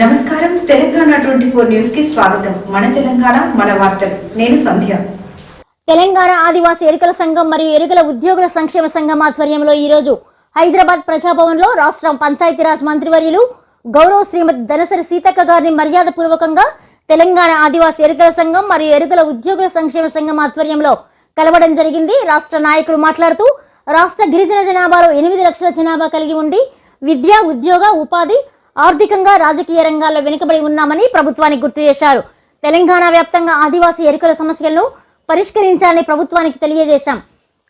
నమస్కారం. Telangana twenty four న్యూస్కి స్వాగతం. మన తెలంగాణ మన వార్తలు. నేను సంధ్య. తెలంగాణ ఆదివాసీ ఎరుకల సంఘం మరియు ఎరుకల ఉద్యోగుల సంక్షేమ సంఘం ఆధ్వర్యంలో ఈ రోజు హైదరాబాద్ ప్రజాభవన్లో రాష్ట్ర పంచాయతీరాజ్ మంత్రివర్యులు గౌరవ శ్రీమతి ధనసరి సీతక్క గారిని మర్యాద పూర్వకంగా తెలంగాణ ఆదివాసీ ఎరుకల సంఘం మరియు ఎరుకల ఉద్యోగుల సంక్షేమ సంఘం ఆధ్వర్యంలో కలవడం జరిగింది. రాష్ట్ర నాయకులు మాట్లాడుతూ రాష్ట్ర గిరిజన జనాభాలో ఎనిమిది లక్షల జనాభా కలిగి ఉండి విద్య ఉద్యోగ ఉపాధి ఆర్థికంగా రాజకీయ రంగాల్లో వెనుకబడి ఉన్నామని ప్రభుత్వానికి గుర్తు చేశారు. తెలంగాణ వ్యాప్తంగా ఆదివాసీ ఎరుకల సమస్యలను పరిష్కరించాలని ప్రభుత్వానికి తెలియజేశాం.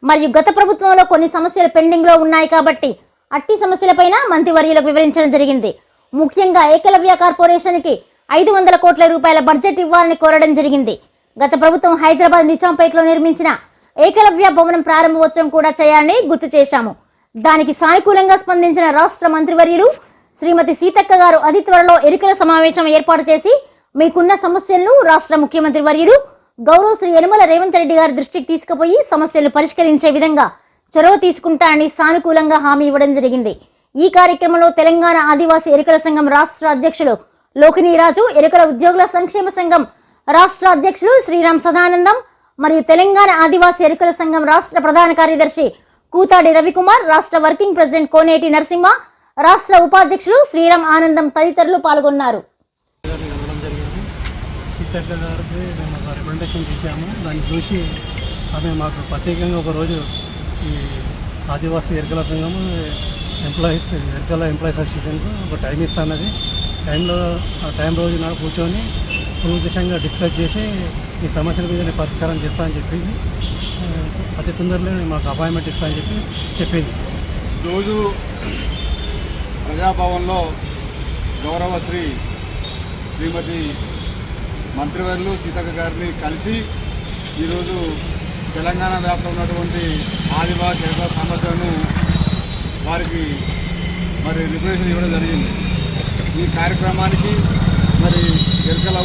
మరియు గత ప్రభుత్వంలో కొన్ని సమస్యలు పెండింగ్లో ఉన్నాయి కాబట్టి అట్టి సమస్యలపైన మంత్రివర్యులకు వివరించడం జరిగింది. ముఖ్యంగా ఏకలవ్య కార్పొరేషన్కి ఐదు వందల కోట్ల రూపాయల బడ్జెట్ ఇవ్వాలని కోరడం జరిగింది. గత ప్రభుత్వం హైదరాబాద్ నిజాంపేటలో నిర్మించిన ఏకలవ్య భవనం ప్రారంభోత్సవం కూడా చేయాలని గుర్తు చేశాము. దానికి సానుకూలంగా స్పందించిన రాష్ట్ర మంత్రివర్యులు శ్రీమతి సీతక్క గారు అతి త్వరలో ఎరుకల సమావేశం ఏర్పాటు చేసి మీకున్న సమస్యలను రాష్ట్ర ముఖ్యమంత్రి వర్యుడు గౌరవ శ్రీ యనమల రేవంత్ రెడ్డి గారి దృష్టికి తీసుకుపోయి సమస్యలు పరిష్కరించే విధంగా చొరవ తీసుకుంటానని సానుకూలంగా హామీ ఇవ్వడం జరిగింది. ఈ కార్యక్రమంలో తెలంగాణ ఆదివాసీ ఎరుకల సంఘం రాష్ట్ర అధ్యక్షులు లోకినీరాజు ఎరుకల ఉద్యోగుల సంక్షేమ సంఘం రాష్ట్ర అధ్యక్షులు శ్రీరామ్ సదానందం మరియు తెలంగాణ ఆదివాసీ ఎరుకల సంఘం రాష్ట్ర ప్రధాన కార్యదర్శి కూతాడి రవికుమార్ రాష్ట్ర వర్కింగ్ ప్రెసిడెంట్ కోనేటి నరసింహ రాష్ట్ర ఉపాధ్యక్షులు శ్రీరామ్ ఆనందం తదితరులు పాల్గొన్నారు. ఆమె మాకు ప్రత్యేకంగా ఒక ఈ ఆదివాసీ ఎరుకల సంఘము ఎంప్లాయీస్ ఎరుకల ఎంప్లాయీస్ అసోసియేషన్కు ఒక టైం ఇస్తానది. టైంలో ఆ టైం రోజు నాకు కూర్చొని కూలంకషంగా డిస్కస్ చేసి ఈ సమస్యల మీద నేను పరిష్కారం చేస్తా అని చెప్పింది అతి తొందరలోనే మాకు అపాయింట్మెంట్ ఇస్తా అని చెప్పి చెప్పింది. రోజు ప్రజాభవన్లో గౌరవ శ్రీ శ్రీమతి మంత్రివర్లు సీతక్క గారిని కలిసి ఈరోజు తెలంగాణ వ్యాప్తంగా ఉన్నటువంటి ఆదివాసీ ఎరుకల సమస్యలను వారికి మరి రిప్రజెంట్ ఇవ్వడం జరిగింది. ఈ కార్యక్రమానికి మరి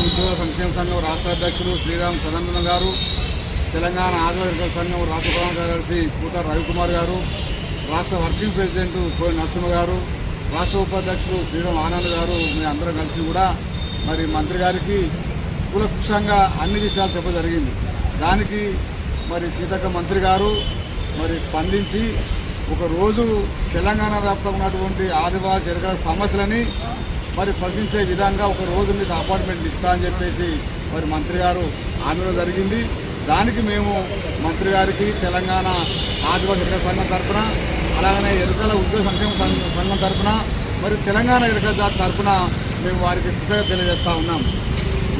ఉద్యోగ సంక్షేమ సంఘం రాష్ట్ర అధ్యక్షులు శ్రీరామ్ సదానందం గారు తెలంగాణ ఆదివాసీ సంఘం రాష్ట్ర ప్రధాన కార్యదర్శి కూత రవికుమార్ గారు రాష్ట్ర వర్కింగ్ ప్రెసిడెంట్ కోడి నరసింహ గారు రాష్ట్ర ఉపాధ్యక్షులు శ్రీరామ్ ఆనంద్ గారు మీ అందరం కలిసి కూడా మరి మంత్రి గారికి కులకుషంగా అన్ని విషయాలు చెప్ప జరిగింది. దానికి మరి సీతక్క మంత్రి గారు మరి స్పందించి ఒకరోజు తెలంగాణ వ్యాప్తంగా ఉన్నటువంటి ఆదివాసీ ఎరగల సమస్యలని మరి పరిశీలించే విధంగా ఒక రోజు మీకు అపార్ట్మెంట్ ఇస్తా అని చెప్పేసి మరి మంత్రి గారు హామీలో జరిగింది. దానికి మేము మంత్రి గారికి తెలంగాణ ఆదివాసీ సంఘం తరఫున అలాగనే ఎరుకల ఉద్యోగ సంక్షేమ సంఘం తరఫున మరి తెలంగాణ ఎరుకల జాతి తరఫున మేము వారికి కృతజ్ఞత తెలియజేస్తూ ఉన్నాం.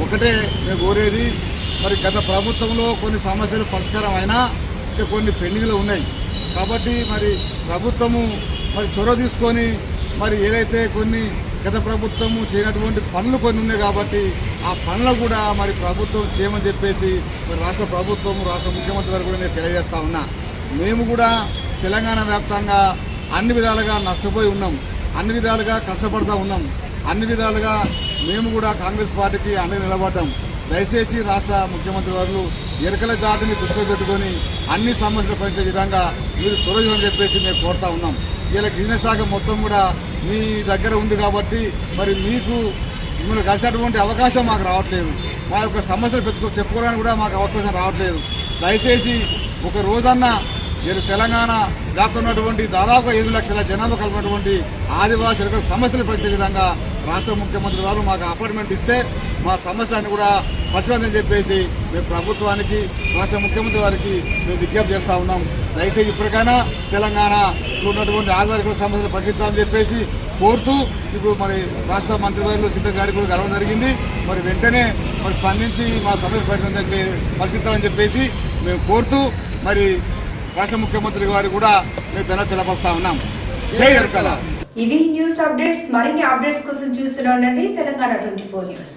ఒకటే మేము కోరేది మరి గత ప్రభుత్వంలో కొన్ని సమస్యలు పరిష్కారం అయినా ఇంకా కొన్ని పెండింగ్లు ఉన్నాయి. కాబట్టి మరి ప్రభుత్వము మరి చొరవ తీసుకొని మరి ఏదైతే కొన్ని గత ప్రభుత్వము చేయనటువంటి పనులు కొన్ని ఉన్నాయి కాబట్టి ఆ పనులు కూడా మరి ప్రభుత్వం చేయమని చెప్పేసి మరి రాష్ట్ర ప్రభుత్వం రాష్ట్ర ముఖ్యమంత్రి గారు కూడా నేను తెలియజేస్తా ఉన్నా. మేము కూడా తెలంగాణ వ్యాప్తంగా అన్ని విధాలుగా నష్టపోయి ఉన్నాం. అన్ని విధాలుగా కష్టపడుతూ ఉన్నాం. అన్ని విధాలుగా మేము కూడా కాంగ్రెస్ పార్టీకి అండగా నిలబడ్డాం. దయచేసి రాష్ట్ర ముఖ్యమంత్రి వారు ఎరకల జాతిని దృష్టిలో పెట్టుకొని అన్ని సమస్యలు పరిచే విధంగా మీరు చూడజని చెప్పేసి మేము కోరుతా ఉన్నాం. ఇలా గిరిజన శాఖ మొత్తం కూడా మీ దగ్గర ఉంది కాబట్టి మరి మీకు మిమ్మల్ని కలిసేటువంటి అవకాశం మాకు రావట్లేదు. మా యొక్క సమస్యలు పెంచుకో చెప్పుకోవడానికి కూడా మాకు అవకాశం రావట్లేదు. దయచేసి ఒక రోజన్నా మీరు తెలంగాణ వ్యాప్తం ఉన్నటువంటి దాదాపు ఐదు లక్షల జనాభా కలిగినటువంటి ఆదివాసీ సమస్యలు పరిచే విధంగా రాష్ట్ర ముఖ్యమంత్రి వారు మాకు అపాయింట్మెంట్ ఇస్తే మా సమస్యలను కూడా పరిశీలన చెప్పేసి మేము ప్రభుత్వానికి రాష్ట్ర ముఖ్యమంత్రి వారికి మేము విజ్ఞప్తి చేస్తూ ఉన్నాం. దయచేసి ఇప్పటికైనా తెలంగాణ ఉన్నటువంటి ఆదివాసీ సమస్యలు పరిశీలించాలని చెప్పేసి కోరుతూ ఇప్పుడు మరి రాష్ట్ర మంత్రివర్యులు సిద్ధం గారికి కూడా కలవడం జరిగింది. మరి వెంటనే మరి స్పందించి మా సమస్య పరిశీలన పరిశీలించాలని చెప్పేసి మేము కోరుతూ మరి రాష్ట్ర ముఖ్యమంత్రి గారు కూడా మేము ధన తెలపరుస్తా ఉన్నాం. జై ఎరుకల ఇవి న్యూస్ అప్డేట్స్ మరిన్ని అప్డేట్స్ కోసం చూస్తూనే ఉండండి. Telangana twenty four news.